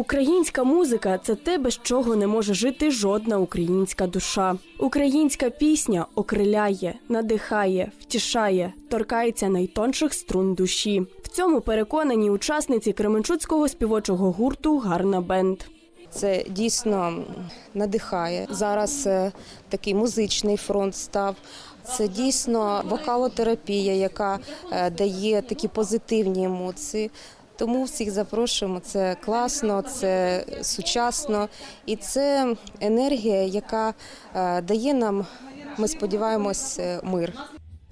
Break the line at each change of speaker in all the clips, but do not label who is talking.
Українська музика це те, без чого не може жити жодна українська душа. Українська пісня окриляє, надихає, втішає, торкається найтонших струн душі. В цьому переконані учасниці Кременчуцького співочого гурту Гарна бенд.
Це дійсно надихає. Зараз е, такий музичний фронт став. Це дійсно вокалотерапія, яка е, дає такі позитивні емоції. Тому всіх запрошуємо. Це класно, це сучасно і це енергія, яка е, дає нам, ми сподіваємось, е, мир.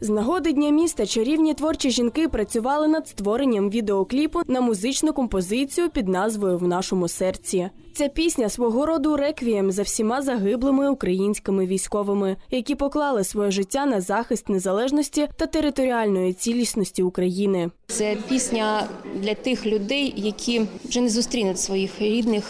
З нагоди Дня міста чарівні творчі жінки працювали над створенням відеокліпу на музичну композицію під назвою В нашому серці. Ця пісня свого роду реквієм за всіма загиблими українськими військовими, які поклали своє життя на захист незалежності та територіальної цілісності України.
Це пісня для тих людей, які вже не зустрінуть своїх рідних.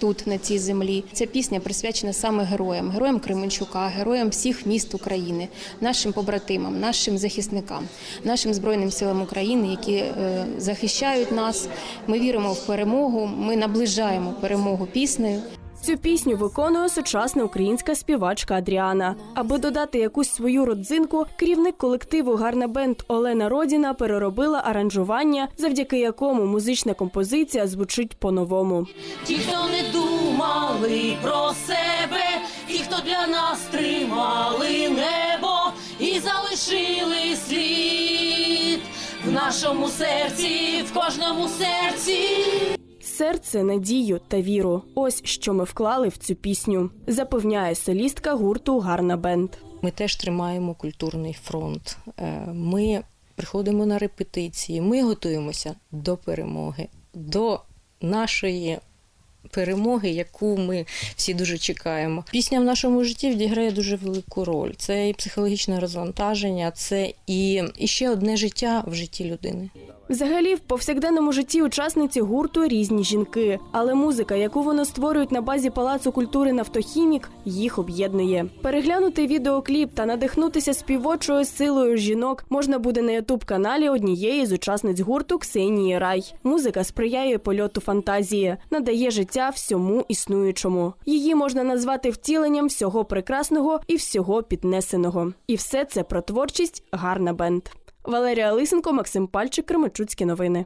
Тут на цій землі ця пісня присвячена саме героям, героям Кременчука, героям всіх міст України, нашим побратимам, нашим захисникам, нашим збройним силам України, які е, захищають нас. Ми віримо в перемогу. Ми наближаємо перемогу піснею.
Цю пісню виконує сучасна українська співачка Адріана. Аби додати якусь свою родзинку, керівник колективу Гарна бенд Олена Родіна переробила аранжування, завдяки якому музична композиція звучить по-новому.
Ті, хто не думали про себе, ті, хто для нас тримали небо і залишили слід в нашому серці, в кожному серці.
Серце, надію та віру. Ось що ми вклали в цю пісню, запевняє солістка гурту Гарна бенд.
Ми теж тримаємо культурний фронт. Е, Ми приходимо на репетиції, ми готуємося до перемоги, до нашої перемоги, яку ми всі дуже чекаємо. Пісня в нашому житті відіграє дуже велику роль. Це і психологічне розвантаження, це і, і ще одне життя в житті людини.
Взагалі, в повсякденному житті учасниці гурту різні жінки, але музика, яку вони створюють на базі Палацу культури Нафтохімік, їх об'єднує. Переглянути відеокліп та надихнутися співочою силою жінок можна буде на ютуб каналі однієї з учасниць гурту Ксенії Рай. Музика сприяє польоту фантазії, надає життя всьому існуючому. Її можна назвати втіленням всього прекрасного і всього піднесеного. І все це про творчість гарна бенд. Валерія Лисенко, Максим Пальчик, Кременчуцькі новини.